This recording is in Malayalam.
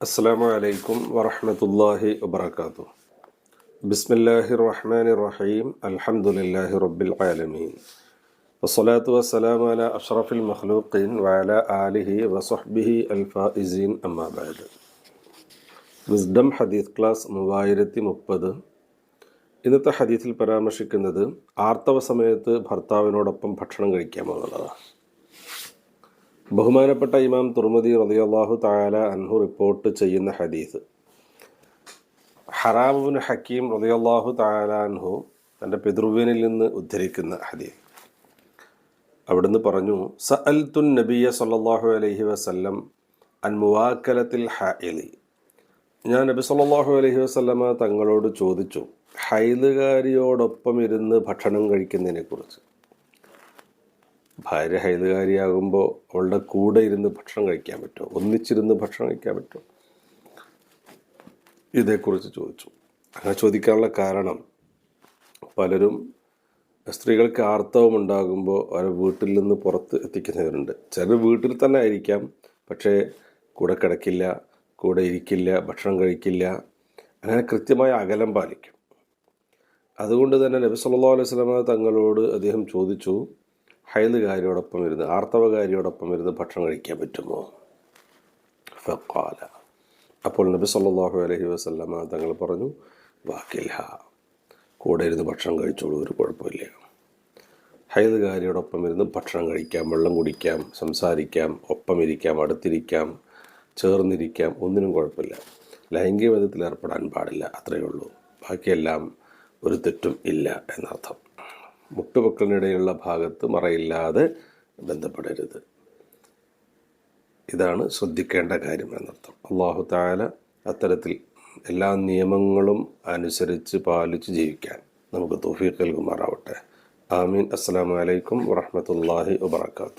അസ്സാമലൈക്കും വറഹമത്തല്ലാഹി വബർക്കാത്തു ബിസ്മില്ലാഹി റഹ്മാൻ റഹീം അൽഹംദുലില്ലാഹി റബ്ബിൽ ആലമീൻ വസ്സലാത്തു വസ്സലാം അല അഷ്റഫിൽ മഖ്ലൂഖീൻ വഅല ആലിഹി വസഹ്ബിഹി അൽഫായിസീൻ അമ്മാബാദ് വിസ്ഡം ഹദീസ് ക്ലാസ് മൂവായിരത്തി മുപ്പത് ഇന്നത്തെ ഹദീസിൽ പരാമർശിക്കുന്നത് ആർത്തവ സമയത്ത് ഭർത്താവിനോടൊപ്പം ഭക്ഷണം കഴിക്കാമെന്നുള്ളതാണ് ബഹുമാനപ്പെട്ട ഇമാം തുർമതി റളിയല്ലാഹു തആല അൻഹു റിപ്പോർട്ട് ചെയ്യുന്ന ഹദീസ്. ഹറാമുബിൻ ഹക്കീം റളിയല്ലാഹു തആല അൻഹു തന്റെ പിതൃവിനിൽ നിന്ന് ഉദ്ധരിക്കുന്ന ഹദീസ്. അവിടുന്ന് പറഞ്ഞു സഅൽത്തുൻ നബിയ സല്ലല്ലാഹു അലഹി വസ്ല്ലം അൻ മുവാക്കലത്തിൽ ഹലി ഞാൻ നബി സല്ലല്ലാഹു അലഹി വസല്ലമ തങ്ങളോട് ചോദിച്ചു ഹൈലുകാരിയോടൊപ്പം ഇരുന്ന് ഭക്ഷണം കഴിക്കുന്നതിനെ കുറിച്ച് ഭാര്യ ഹൈതുകാരിയാകുമ്പോൾ അവളുടെ കൂടെ ഇരുന്ന് ഭക്ഷണം കഴിക്കാൻ പറ്റുമോ ഒന്നിച്ചിരുന്ന് ഭക്ഷണം കഴിക്കാൻ പറ്റുമോ ഇതേക്കുറിച്ച് ചോദിച്ചു. അങ്ങനെ ചോദിക്കാനുള്ള കാരണം പലരും സ്ത്രീകൾക്ക് ആർത്തവം ഉണ്ടാകുമ്പോൾ അവരെ വീട്ടിൽ നിന്ന് പുറത്ത് എത്തിക്കുന്നവരുണ്ട്. ചിലർ വീട്ടിൽ തന്നെ ആയിരിക്കാം പക്ഷേ കൂടെ കിടക്കില്ല കൂടെ ഇരിക്കില്ല ഭക്ഷണം കഴിക്കില്ല. അങ്ങനെ കൃത്യമായ അകലം പാലിക്കും. അതുകൊണ്ട് തന്നെ നബി സല്ലാ അലൈഹി സ്വലമ തങ്ങളോട് അദ്ദേഹം ചോദിച്ചു ഹൈലുകാരിയോടൊപ്പം ഇരുന്ന് ആർത്തവകാരിയോടൊപ്പം ഇരുന്ന് ഭക്ഷണം കഴിക്കാൻ പറ്റുമോ? ഫക്കാല അപ്പോൾ നബി സല്ലാഹു അലഹി വസല്ലമ തങ്ങൾ പറഞ്ഞു വാക്കില്ല. കൂടെ ഇരുന്ന് ഭക്ഷണം കഴിച്ചോളൂ ഒരു കുഴപ്പമില്ല. ഹൈലുകാരിയോടൊപ്പം ഇരുന്ന് ഭക്ഷണം കഴിക്കാം വെള്ളം കുടിക്കാം സംസാരിക്കാം ഒപ്പം ഇരിക്കാം അടുത്തിരിക്കാം ചേർന്നിരിക്കാം ഒന്നിനും കുഴപ്പമില്ല. ലൈംഗിക ബന്ധത്തിൽ ഏർപ്പെടാൻ പാടില്ല അത്രയേ ഉള്ളൂ. ബാക്കിയെല്ലാം ഒരു തെറ്റും ഇല്ല എന്നർത്ഥം. മുട്ടുപൊക്കലിനിടയിലുള്ള ഭാഗത്ത് മറയില്ലാതെ ബന്ധപ്പെടരുത്. ഇതാണ് ശ്രദ്ധിക്കേണ്ട കാര്യം എന്നർത്ഥം. അള്ളാഹു താല അത്തരത്തിൽ എല്ലാ നിയമങ്ങളും അനുസരിച്ച് പാലിച്ച് ജീവിക്കാൻ നമുക്ക് തോഫീഖ് നൽകുമാറാവട്ടെ. ആമീൻ. അസ്സാം വലൈക്കും വാഹമത്തല്ലാഹി വാത്തു